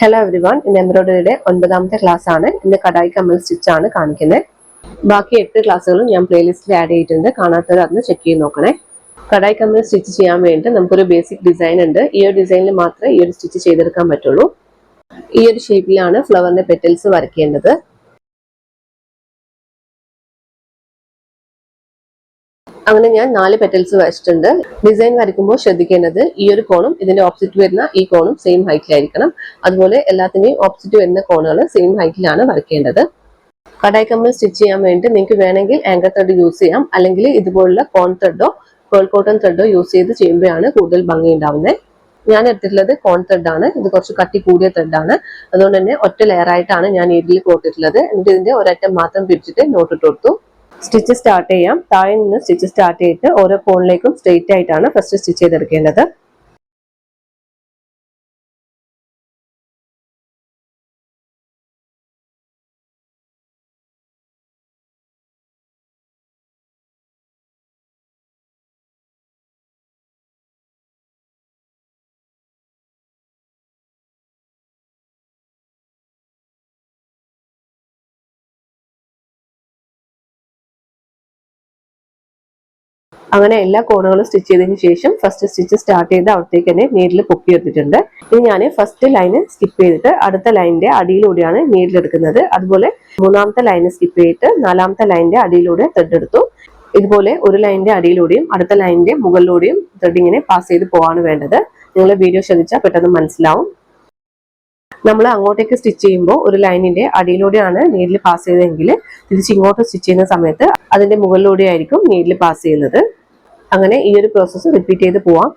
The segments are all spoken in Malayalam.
ഹലോ എവ്രി വൺ ഇന്ന് എംബ്രോയിഡറിയുടെ ഒൻപതാമത്തെ ക്ലാസ് ആണ് ഇന്ന് കടായി കമ്മൽ സ്റ്റിച്ച് ആണ് കാണിക്കുന്നത്. ബാക്കി എട്ട് ക്ലാസ്സുകളും ഞാൻ പ്ലേലിസ്റ്റിൽ ആഡ് ചെയ്തിട്ടുണ്ട്. കാണാത്തവർ അന്ന് ചെക്ക് ചെയ്ത് നോക്കണേ. കടായി കമ്മൽ സ്റ്റിച്ച് ചെയ്യാൻ വേണ്ടി നമുക്കൊരു ബേസിക് ഡിസൈൻ ഉണ്ട്. ഈ ഒരു ഡിസൈനിൽ മാത്രമേ ഈ ഒരു സ്റ്റിച്ച് ചെയ്തെടുക്കാൻ പറ്റുള്ളൂ. ഈ ഒരു ഷേപ്പിലാണ് ഫ്ലവറിന്റെ പെറ്റൽസ് വരയ്ക്കേണ്ടത്. അങ്ങനെ ഞാൻ നാല് പെറ്റൽസ് വരച്ചിട്ടുണ്ട്. ഡിസൈൻ വരയ്ക്കുമ്പോൾ ശ്രദ്ധിക്കേണ്ടത് ഈ ഒരു കോണും ഇതിന്റെ ഓപ്പോസിറ്റ് വരുന്ന ഈ കോണും സെയിം ഹൈറ്റിലായിരിക്കണം അതുപോലെ എല്ലാത്തിന്റെയും ഓപ്പോസിറ്റ് വരുന്ന കോണുകൾ സെയിം ഹൈറ്റിലാണ് വരയ്ക്കേണ്ടത്. കടായി കമ്മൽ സ്റ്റിച്ച് ചെയ്യാൻ വേണ്ടി നിങ്ങൾക്ക് വേണമെങ്കിൽ ആങ്കർ ത്രെഡ് യൂസ് ചെയ്യാം. അല്ലെങ്കിൽ ഇതുപോലുള്ള കോൺ ത്രെഡോ കോൾ കോട്ടൺ ത്രെഡോ യൂസ് ചെയ്ത് ചെയ്യുമ്പോഴാണ് കൂടുതൽ ഭംഗി ഉണ്ടാവുന്നത് ഞാൻ എടുത്തിട്ടുള്ളത് കോൺ ആണ്. ഇത് കുറച്ച് കട്ടി കൂടിയ ആണ്. അതുകൊണ്ട് തന്നെ ഒറ്റ ലെയർ ആയിട്ടാണ് ഞാൻ ഇതിൽ കോട്ടിട്ടുള്ളത്. എന്നിട്ട് ഇതിന്റെ ഒരറ്റം മാത്രം പിടിച്ചിട്ട് നോട്ടിട്ട് കൊടുത്തു. സ്റ്റിച്ച് സ്റ്റാർട്ട് ചെയ്യാം. താഴെ നിന്ന് സ്റ്റിച്ച് സ്റ്റാർട്ട് ചെയ്തിട്ട് ഓരോ കോണിലേക്കും സ്ട്രെയിറ്റ് ആയിട്ടാണ് ഫസ്റ്റ് സ്റ്റിച്ച് ചെയ്തെടുക്കേണ്ടത്. അങ്ങനെ എല്ലാ കോണുകളും സ്റ്റിച്ച് ചെയ്തതിന് ശേഷം ഫസ്റ്റ് സ്റ്റിച്ച് സ്റ്റാർട്ട് ചെയ്ത് അവിടത്തേക്ക് തന്നെ നീഡിൽ പൊക്കി എടുത്തിട്ടുണ്ട്. ഇനി ഞാൻ ഫസ്റ്റ് ലൈന് സ്കിപ്പ് ചെയ്തിട്ട് അടുത്ത ലൈനിന്റെ അടിയിലൂടെയാണ് നീഡിൽ എടുക്കുന്നത്. അതുപോലെ മൂന്നാമത്തെ ലൈന് സ്കിപ്പ് ചെയ്തിട്ട് നാലാമത്തെ ലൈനിന്റെ അടിയിലൂടെ ത്രെഡ് എടുത്തു. ഇതുപോലെ ഒരു ലൈനിന്റെ അടിയിലൂടെയും അടുത്ത ലൈനിന്റെ മുകളിലൂടെയും ത്രെഡ് ഇങ്ങനെ പാസ് ചെയ്ത് പോവാണ് വേണ്ടത്. നിങ്ങൾ വീഡിയോ ശ്രദ്ധിച്ചാൽ പെട്ടെന്ന് മനസ്സിലാവും. നമ്മൾ അങ്ങോട്ടേക്ക് സ്റ്റിച്ച് ചെയ്യുമ്പോൾ ഒരു ലൈനിന്റെ അടിയിലൂടെയാണ് നീഡിൽ പാസ് ചെയ്തതെങ്കിൽ തിരിച്ച് ഇങ്ങോട്ട് സ്റ്റിച്ച് ചെയ്യുന്ന സമയത്ത് അതിന്റെ മുകളിലൂടെ ആയിരിക്കും നീഡിൽ പാസ് ചെയ്യുന്നത്. അങ്ങനെ ഈ ഒരു പ്രോസസ്സ് റിപ്പീറ്റ് ചെയ്ത് പോവാം.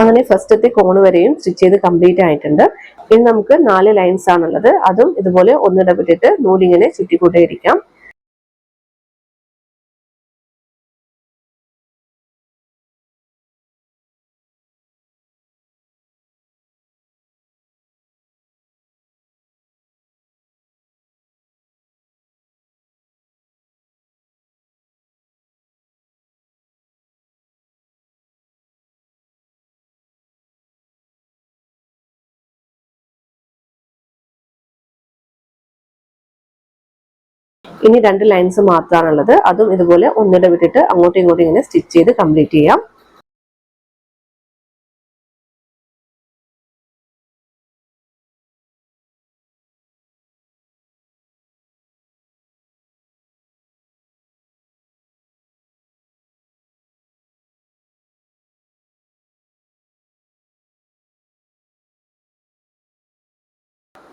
അങ്ങനെ ഫസ്റ്റത്തെ കോണ് വരെയും സ്റ്റിച്ച് ചെയ്ത് കംപ്ലീറ്റ് ആയിട്ടുണ്ട്. ഇനി നമുക്ക് നാല് ലൈൻസ് ആണുള്ളത് അതും ഇതുപോലെ ഒന്നിടപെട്ടിട്ട് നൂലിങ്ങനെ ചുറ്റിക്കൂട്ടിയിരിക്കാം. ഇനി രണ്ട് ലൈൻസ് മാത്രമാണുള്ളത് അതും ഇതുപോലെ ഒന്നിടവിട്ടിട്ട് അങ്ങോട്ടും ഇങ്ങോട്ടും ഇങ്ങനെ സ്റ്റിച്ച് ചെയ്ത് കംപ്ലീറ്റ് ചെയ്യാം.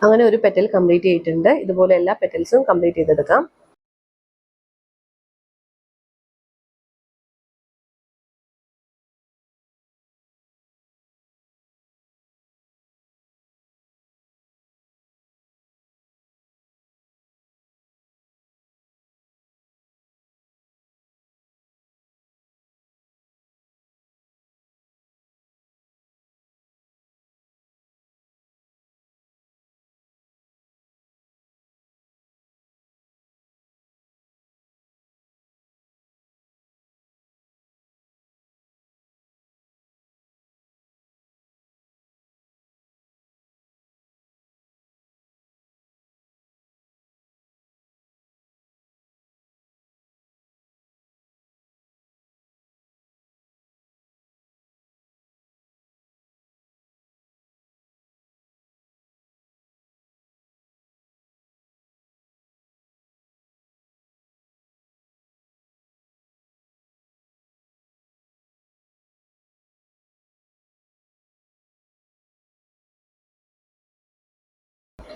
അങ്ങനെ ഒരു പെറ്റൽ കംപ്ലീറ്റ് ചെയ്തിട്ടുണ്ട്. ഇതുപോലെ എല്ലാ പെറ്റൽസും കംപ്ലീറ്റ് ചെയ്തെടുക്കാം.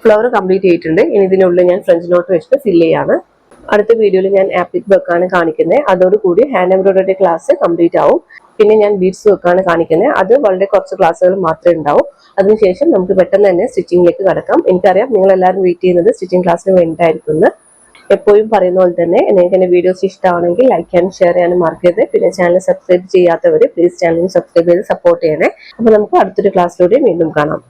ഫ്ലവർ കംപ്ലീറ്റ് ചെയ്തിട്ടുണ്ട്. ഇനി ഇതിനുള്ളിൽ ഞാൻ ഫ്രഞ്ച് നോട്ട് വെച്ചിട്ട് ഫില്ല് ചെയ്യാണ്. അടുത്ത വീഡിയോയിൽ ഞാൻ ആപ്ലിക് വർക്കാണ് കാണിക്കുന്നത് അതോടുകൂടി ഹാൻഡ് എംബ്രോയിഡറി ക്ലാസ് കംപ്ലീറ്റ് ആവും. പിന്നെ ഞാൻ ബീഡ്സ് വർക്കാണ് കാണിക്കുന്നത് അത് വളരെ കുറച്ച് ക്ലാസ്സുകൾ മാത്രമേ ഉണ്ടാവും. അതിനുശേഷം നമുക്ക് പെട്ടെന്ന് തന്നെ സ്റ്റിച്ചിങ്ങിലേക്ക് കടക്കാം. എനിക്കറിയാം നിങ്ങൾ എല്ലാവരും വെയിറ്റ് ചെയ്യുന്നത് സ്റ്റിച്ചിങ് ക്ലാസ്സിന് വേണ്ടിയിട്ടായിരിക്കും. എപ്പോഴും പറയുന്ന പോലെ തന്നെ നിങ്ങൾക്ക് എന്റെ വീഡിയോസ് ഇഷ്ടമാണെങ്കിൽ ലൈക്ക് ചെയ്യാനും ഷെയർ ചെയ്യാനും മറക്കരുത്. പിന്നെ ചാനൽ സബ്സ്ക്രൈബ് ചെയ്യാത്തവർ പ്ലീസ് ചാനൽ സബ്സ്ക്രൈബ് ചെയ്ത് സപ്പോർട്ട് ചെയ്യണേ. അപ്പോൾ നമുക്ക് അടുത്തൊരു ക്ലാസ്സിലൂടെ വീണ്ടും കാണാം.